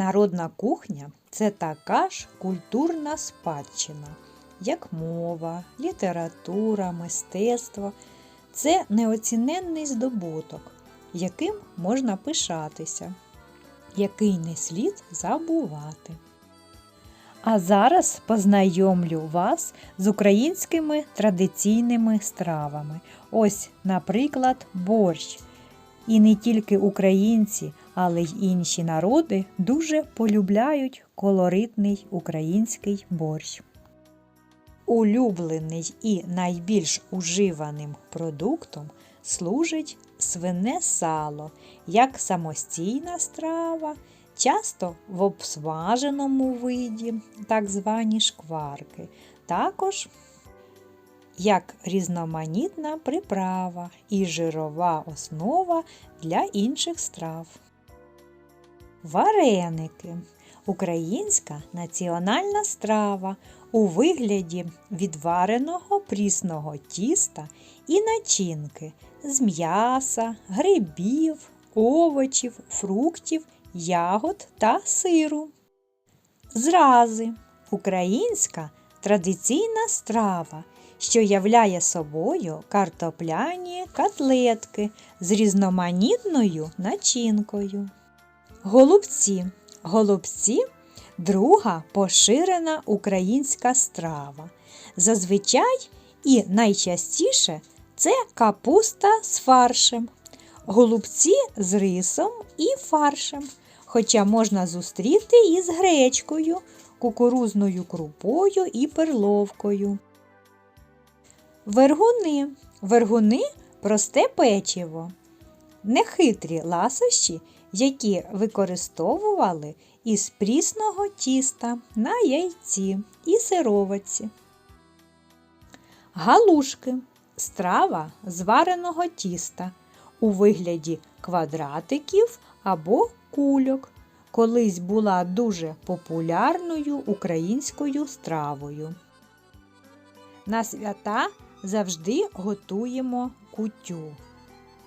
Народна кухня це така ж культурна спадщина, як мова, література, мистецтво. Це неоціненний здобуток, яким можна пишатися, який не слід забувати. А зараз познайомлю вас з українськими традиційними стравами. Ось, наприклад, борщ. І не тільки українці, але й інші народи дуже полюбляють колоритний український борщ. Улюблений і найбільш уживаним продуктом служить свине сало як самостійна страва, часто в обсмаженому виді, так звані шкварки, також як різноманітна приправа і жирова основа для інших страв. Вареники українська національна страва у вигляді відвареного прісного тіста і начинки з м'яса, грибів, овочів, фруктів, ягод та сиру. Зрази українська традиційна страва, що являє собою картопляні котлетки з різноманітною начинкою. Голубці. Голубці друга поширена українська страва. Зазвичай і найчастіше це капуста з фаршем, голубці з рисом і фаршем, хоча можна зустріти і з гречкою, кукурузною крупою і перловкою. Вергуни. Вергуни просте печиво, нехитрі ласощі, які використовували із прісного тіста на яйці і сировиці. Галушки страва з вареного тіста у вигляді квадратиків або кульок. Колись була дуже популярною українською стравою. На свята завжди готуємо кутю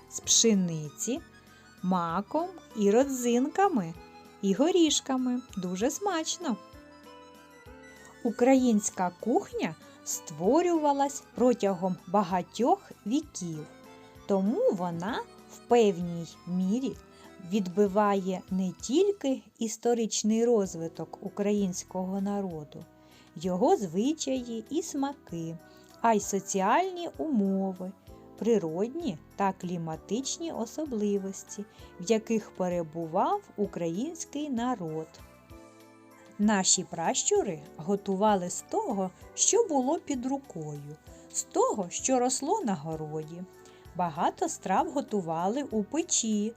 з пшениці, маком і родзинками і горішками. Дуже смачно. Українська кухня створювалась протягом багатьох віків, тому вона в певній мірі відбиває не тільки історичний розвиток українського народу, його звичаї і смаки, а й соціальні умови, природні та кліматичні особливості, в яких перебував український народ. Наші пращури готували з того, що було під рукою, з того, що росло на городі. Багато страв готували у печі,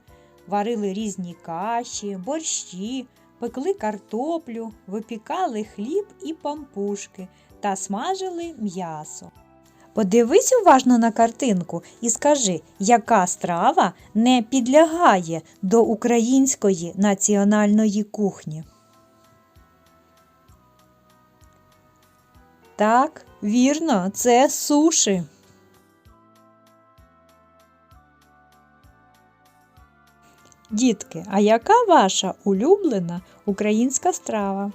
варили різні каші, борщі, пекли картоплю, випікали хліб і пампушки та смажили м'ясо. Подивись уважно на картинку і скажи, яка страва не підлягає до української національної кухні. Так, вірно, це суші. Дітки, а яка ваша улюблена українська страва?